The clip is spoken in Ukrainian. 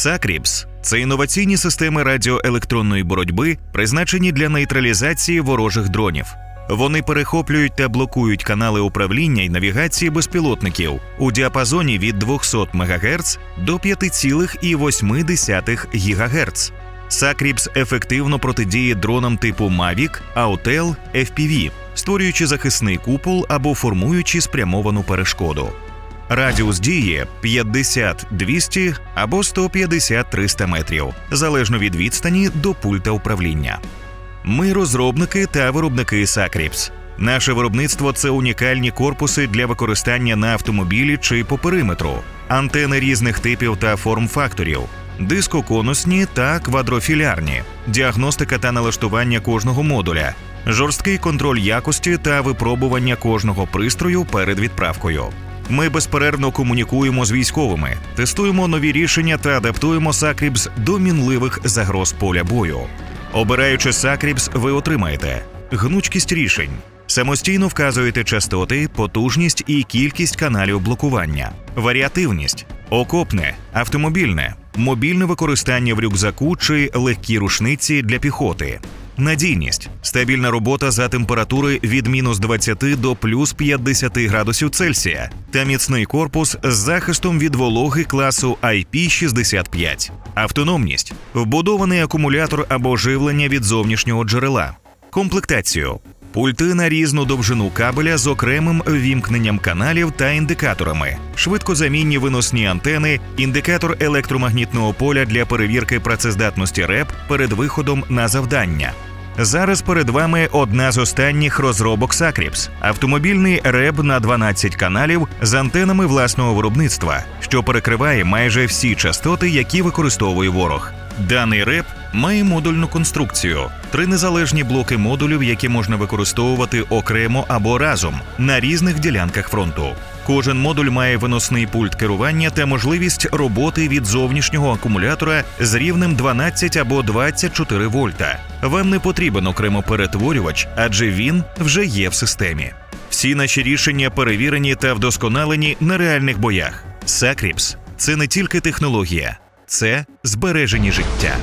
Сакріпс це інноваційні системи радіоелектронної боротьби, призначені для нейтралізації ворожих дронів. Вони перехоплюють та блокують канали управління і навігації безпілотників у діапазоні від 200 МГц до 5,8 ГГц. Сакріпс ефективно протидіє дронам типу Mavic, Autel, FPV, створюючи захисний купол або формуючи спрямовану перешкоду. Радіус дії 50-200 або 150-300 метрів, залежно від відстані до пульта управління. Ми розробники та виробники Сакріпс. Наше виробництво це унікальні корпуси для використання на автомобілі чи по периметру, антени різних типів та форм-факторів, дискоконусні та квадрофілярні, діагностика та налаштування кожного модуля, жорсткий контроль якості та випробування кожного пристрою перед відправкою. Ми безперервно комунікуємо з військовими, тестуємо нові рішення та адаптуємо Сакріпс до мінливих загроз поля бою. Обираючи Сакріпс, ви отримаєте гнучкість рішень, самостійно вказуєте частоти, потужність і кількість каналів блокування, варіативність, окопне, автомобільне, мобільне використання в рюкзаку чи легкі рушниці для піхоти. Надійність стабільна робота за температури від мінус 20 до плюс 50 градусів Цельсія та міцний корпус з захистом від вологи класу IP65. Автономність вбудований акумулятор або живлення від зовнішнього джерела. Комплектацію пульти на різну довжину кабеля з окремим вімкненням каналів та індикаторами, швидкозамінні виносні антени, індикатор електромагнітного поля для перевірки працездатності РЕП перед виходом на завдання. Зараз перед вами одна з останніх розробок Сакріпс автомобільний реб на 12 каналів з антенами власного виробництва, що перекриває майже всі частоти, які використовує ворог. Даний реп має модульну конструкцію, три незалежні блоки модулів, які можна використовувати окремо або разом на різних ділянках фронту. Кожен модуль має виносний пульт керування та можливість роботи від зовнішнього акумулятора з рівнем 12 або 24 вольта. Вам не потрібен окремо перетворювач, адже він вже є в системі. Всі наші рішення перевірені та вдосконалені на реальних боях. Сакріпс це не тільки технологія, це збережені життя.